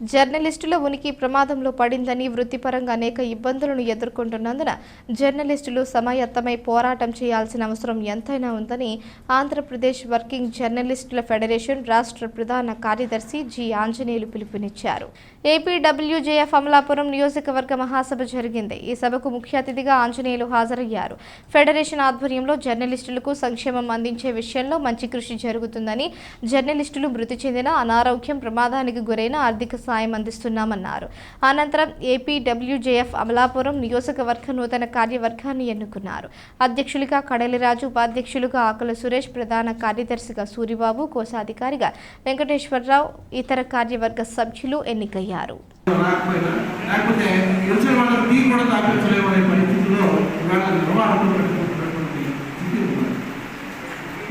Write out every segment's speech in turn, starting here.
జర్నలిస్టుల ఉనికి ప్రమాదంలో పడిందని వృత్తిపరంగా అనేక ఇబ్బందులను ఎదుర్కొంటున్నందున జర్నలిస్టులు సమాయత్తమై పోరాటం చేయాల్సిన అవసరం ఎంతైనా ఉందని ఆంధ్రప్రదేశ్ వర్కింగ్ జర్నలిస్టుల ఫెడరేషన్ రాష్ట్ర ప్రధాన కార్యదర్శి జి ఆంజనేయులు పిలుపునిచ్చారు. ఏపీడబ్ల్యూజేఎఫ్ అమలాపురం నియోజకవర్గ మహాసభ జరిగింది. ఈ సభకు ముఖ్య అతిథిగా ఆంజనేయులు హాజరయ్యారు. ఫెడరేషన్ ఆధ్వర్యంలో జర్నలిస్టులకు సంక్షేమం అందించే విషయంలో మంచి కృషి జరుగుతుందని జర్నలిస్టులు మృతి చెందిన అనారోగ్యం ప్రమాదానికి గురైన ఆర్థిక సాయం అందిస్తున్నామన్నారు. అనంతరం ఏపీడబ్ల్యూజేఎఫ్ అమలాపురం నియోజకవర్గ నూతన కార్యవర్గాన్ని ఎన్నుకున్నారు. అధ్యక్షులుగా కడలిరాజు ఉపాధ్యక్షులుగా ఆకుల సురేష్ ప్రధాన కార్యదర్శిగా సూరిబాబు కోశాధికారిగా వెంకటేశ్వరరావు ఇతర కార్యవర్గ సభ్యులు ఎన్నికయ్యారు.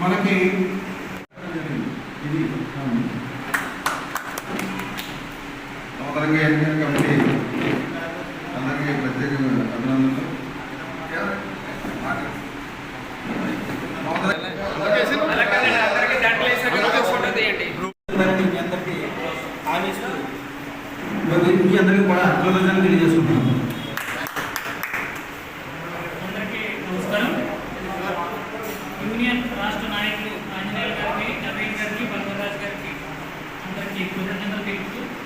మనకి నూతనంగా ఎన్నికల కమిటీ అందరికీ ప్రత్యేకంగా అభినందనలు. అందరికీ మీ అందరికీ కూడా కృతజ్ఞతలు తెలియజేసుకుంటున్నాను అందరికీ నమస్కారం. యూనియన్ రాష్ట్ర నాయకులు ఆంజనేయులు గారికి నవీన్ గారికి